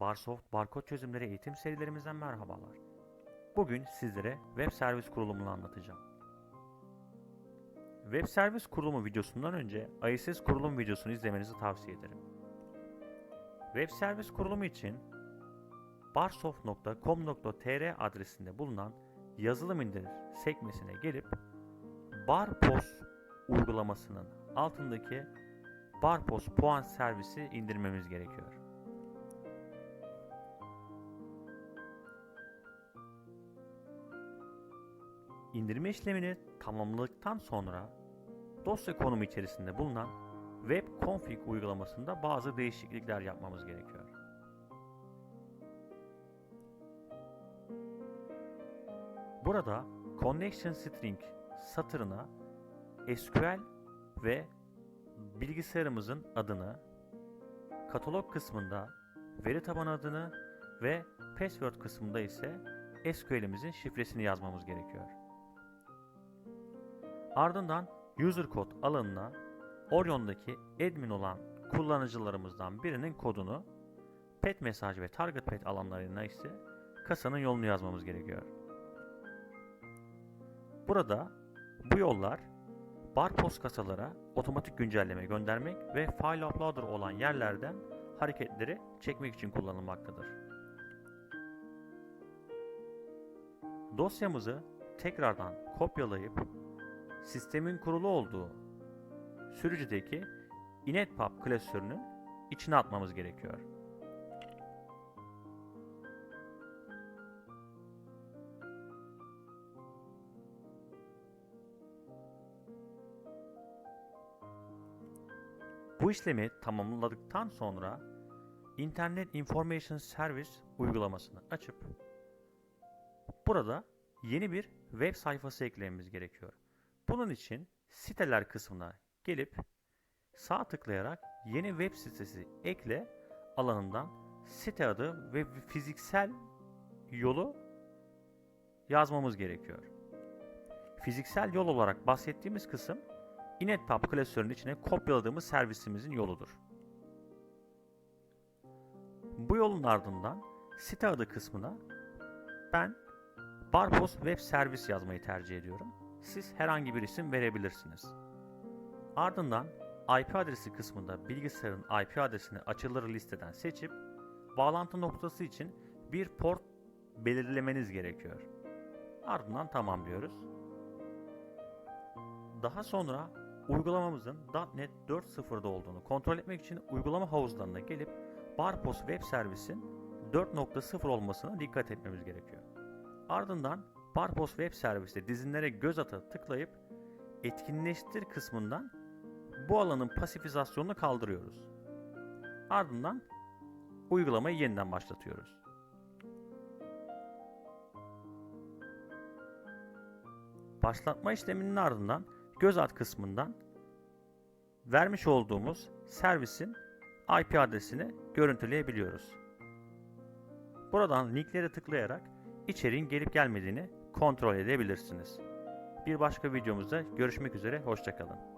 Barsoft barkod çözümleri eğitim serilerimizden merhabalar. Bugün sizlere web servis kurulumunu anlatacağım. Web servis kurulumu videosundan önce ISS kurulum videosunu izlemenizi tavsiye ederim. Web servis kurulumu için barsoft.com.tr adresinde bulunan yazılım indir sekmesine gelip Barpos uygulamasının altındaki Barpos puan servisi indirmemiz gerekiyor. İndirme işlemini tamamladıktan sonra dosya konumu içerisinde bulunan Web Config uygulamasında bazı değişiklikler yapmamız gerekiyor. Burada Connection String satırına SQL ve bilgisayarımızın adını, katalog kısmında veri tabanı adını ve password kısmında ise SQL'imizin şifresini yazmamız gerekiyor. Ardından user code alanına Orion'daki admin olan kullanıcılarımızdan birinin kodunu pet mesaj ve target pet alanlarına ise kasanın yolunu yazmamız gerekiyor. Burada bu yollar Barpos kasalara otomatik güncelleme göndermek ve file uploader olan yerlerden hareketleri çekmek için kullanılmaktadır. Dosyamızı tekrardan kopyalayıp sistemin kurulu olduğu sürücüdeki inetpub klasörünün içine atmamız gerekiyor. Bu işlemi tamamladıktan sonra Internet Information Service uygulamasını açıp burada yeni bir web sayfası eklememiz gerekiyor. Bunun için siteler kısmına gelip sağ tıklayarak yeni web sitesi ekle alanından site adı ve fiziksel yolu yazmamız gerekiyor. Fiziksel yol olarak bahsettiğimiz kısım inetpub klasörünün içine kopyaladığımız servisimizin yoludur. Bu yolun ardından site adı kısmına ben Barpos Web Servis yazmayı tercih ediyorum. Siz herhangi bir isim verebilirsiniz. Ardından IP adresi kısmında bilgisayarın IP adresini açılır listeden seçip bağlantı noktası için bir port belirlemeniz gerekiyor. Ardından tamam diyoruz. Daha sonra uygulamamızın .NET 4.0'da olduğunu kontrol etmek için uygulama havuzlarına gelip Barpos Web Servis'in 4.0 olmasına dikkat etmemiz gerekiyor. Ardından Barpos Web Servis'te dizinlere göz ata tıklayıp etkinleştir kısmından bu alanın pasifizasyonunu kaldırıyoruz. Ardından uygulamayı yeniden başlatıyoruz. Başlatma işleminin ardından göz at kısmından vermiş olduğumuz servisin IP adresini görüntüleyebiliyoruz. Buradan linklere tıklayarak içeriğin gelip gelmediğini kontrol edebilirsiniz. Bir başka videomuzda görüşmek üzere, hoşçakalın.